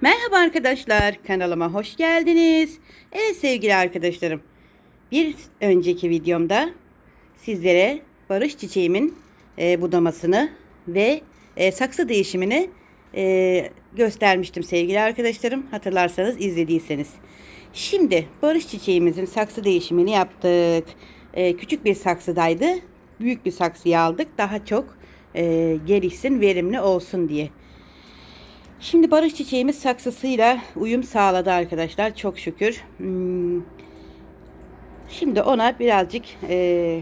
Merhaba arkadaşlar, kanalıma hoş geldiniz. Evet sevgili arkadaşlarım, bir önceki videomda sizlere barış çiçeğimin e, budamasını ve e, saksı değişimini e, göstermiştim sevgili arkadaşlarım. Hatırlarsanız izlediyseniz. Şimdi barış çiçeğimizin saksı değişimini yaptık. E, küçük bir saksıdaydı. Büyük bir saksıya aldık. Daha çok e, gelişsin, verimli olsun diye. Şimdi barış çiçeğimiz saksısıyla uyum sağladı arkadaşlar. Çok şükür. Hmm. Şimdi ona birazcık e,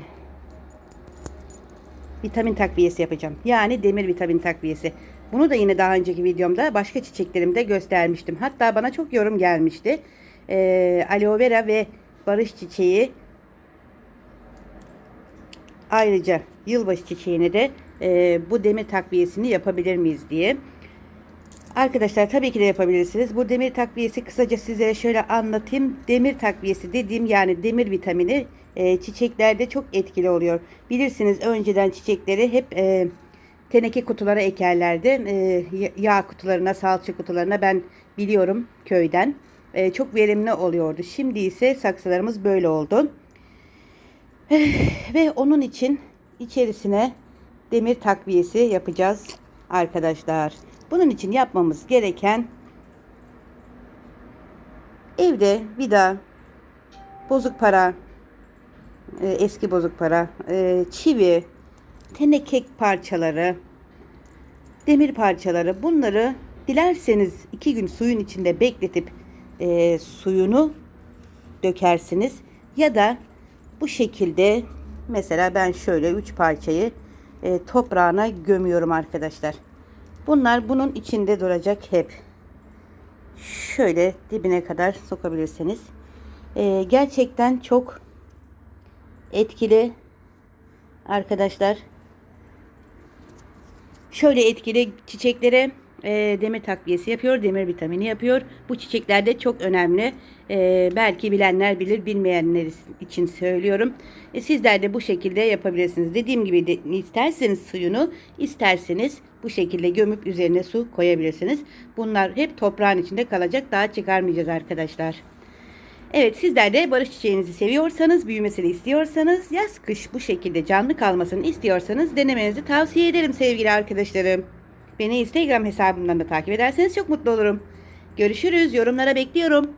vitamin takviyesi yapacağım. Yani demir vitamin takviyesi. Bunu da yine daha önceki videomda başka çiçeklerimde göstermiştim. Hatta bana çok yorum gelmişti. E, aloe vera ve barış çiçeği ayrıca yılbaşı çiçeğine de e, bu demir takviyesini yapabilir miyiz diye. Arkadaşlar tabii ki de yapabilirsiniz. Bu demir takviyesi kısaca sizlere şöyle anlatayım. Demir takviyesi dediğim yani demir vitamini e, çiçeklerde çok etkili oluyor. Bilirsiniz önceden çiçekleri hep e, teneke kutulara ekerlerdi. E, yağ kutularına, salça kutularına ben biliyorum köyden. E, çok verimli oluyordu. Şimdi ise saksılarımız böyle oldu. Ve onun için içerisine demir takviyesi yapacağız arkadaşlar. Bunun için yapmamız gereken evde vida, bozuk para, e, eski bozuk para, e, çivi, teneke parçaları, demir parçaları bunları dilerseniz iki gün suyun içinde bekletip e, suyunu dökersiniz ya da bu şekilde mesela ben şöyle üç parçayı e, toprağına gömüyorum arkadaşlar. Bunlar bunun içinde duracak hep. Şöyle dibine kadar sokabilirsiniz. E, gerçekten çok etkili arkadaşlar. Şöyle etkili çiçeklere e, demir takviyesi yapıyor, demir vitamini yapıyor. Bu çiçeklerde çok önemli. E, belki bilenler bilir, bilmeyenler için söylüyorum. E, sizler de bu şekilde yapabilirsiniz. Dediğim gibi de, isterseniz suyunu, isterseniz bu şekilde gömüp üzerine su koyabilirsiniz. Bunlar hep toprağın içinde kalacak. Daha çıkarmayacağız arkadaşlar. Evet sizler de barış çiçeğinizi seviyorsanız, büyümesini istiyorsanız, yaz kış bu şekilde canlı kalmasını istiyorsanız denemenizi tavsiye ederim sevgili arkadaşlarım. Beni Instagram hesabımdan da takip ederseniz çok mutlu olurum. Görüşürüz. Yorumlara bekliyorum.